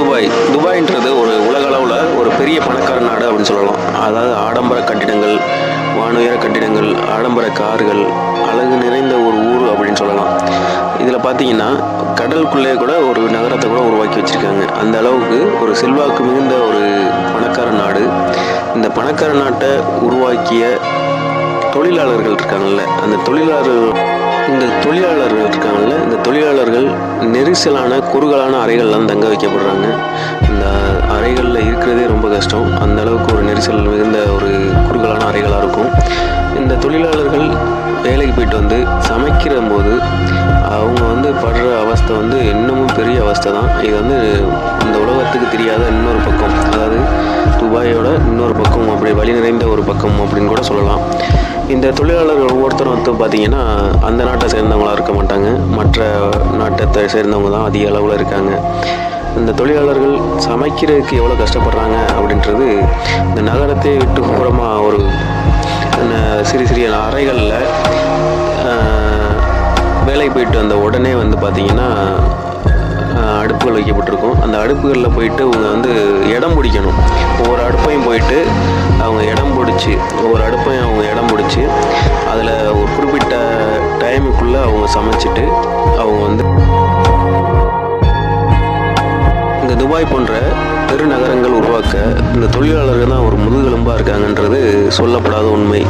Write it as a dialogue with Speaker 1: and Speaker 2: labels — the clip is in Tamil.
Speaker 1: துபாய். துபாய்ன்றது ஒரு உலக அளவில் ஒரு பெரிய பணக்கார நாடு அப்படின்னு சொல்லலாம். அதாவது ஆடம்பர கட்டிடங்கள் வானுயர கட்டிடங்கள் ஆடம்பர கார்கள் அழகு நிறைந்த ஒரு ஊர் அப்படின்னு சொல்லலாம். இதில் பார்த்தீங்கன்னா கடலுக்குள்ளே கூட ஒரு நகரத்தை கூட உருவாக்கி வச்சுருக்காங்க. அந்த அளவுக்கு ஒரு செல்வாக்கு மிகுந்த ஒரு பணக்கார நாடு. இந்த பணக்கார நாட்டை உருவாக்கிய தொழிலாளர்கள் இருக்காங்கல்ல அந்த தொழிலாளர்கள் இந்த தொழிலாளர்கள் இருக்காங்கல்ல இந்த தொழிலாளர்கள் நெரிசலான குறுகலான அறைகள்லாம் தங்க வைக்கப்படுறாங்க. இந்த அறைகளில் இருக்கிறதே ரொம்ப கஷ்டம். அந்த அளவுக்கு ஒரு நெரிசல் மிகுந்த ஒரு குறுகலான அறைகளாக இருக்கும். இந்த தொழிலாளர்கள் வேலைக்கு போயிட்டு வந்து சமைக்கிற போது அவங்க வந்து படுற அவஸ்தை வந்து இன்னமும் பெரிய அவஸ்தை தான் இது வந்து இந்த உலகத்துக்கு தெரியாத இன்னொரு பக்கம். அதாவது துபாயோட இன்னொரு பக்கம் அப்படி வழி நிறைந்த ஒரு பக்கம் அப்படின்னு கூட சொல்லலாம். இந்த தொழிலாளர்கள் ஒவ்வொருத்தரும் வந்து பார்த்தீங்கன்னா அந்த நாட்டை சேர்ந்தவங்களா இருக்க மாட்டாங்க. மற்ற நாட்டை சேர்ந்தவங்க தான் அதிக அளவில் இருக்காங்க. இந்த தொழிலாளர்கள் சமைக்கிறதுக்கு எவ்வளோ கஷ்டப்படுறாங்க அப்படின்றது இந்த நகரத்தை விட்டு புறமாக ஒரு ந- சிறு சிறிய அறைகளில் வேலைக்கு போயிட்டு வந்த உடனே வந்து பார்த்திங்கன்னா அடுப்புகள் வைக்கப்பட்டிருக்கும். அந்த அடுப்புகளில் போயிட்டு அவங்க வந்து இடம் பிடிக்கணும். ஒவ்வொரு அடுப்பையும் போயிட்டு அவங்க இடம் பிடிச்சி ஒவ்வொரு அடுப்பையும் அவங்க இடம் பிடிச்சி அதில் ஒரு குறிப்பிட்ட டைமுக்குள்ளே அவங்க சமைச்சிட்டு அவங்க வந்து இந்த துபாய் போன்ற பெருநகரங்கள் உருவாக்க இந்த தொழிலாளர்கள் தான் ஒரு முதுகெலும்பாக இருக்காங்கன்றது சொல்லப்படாத உண்மை.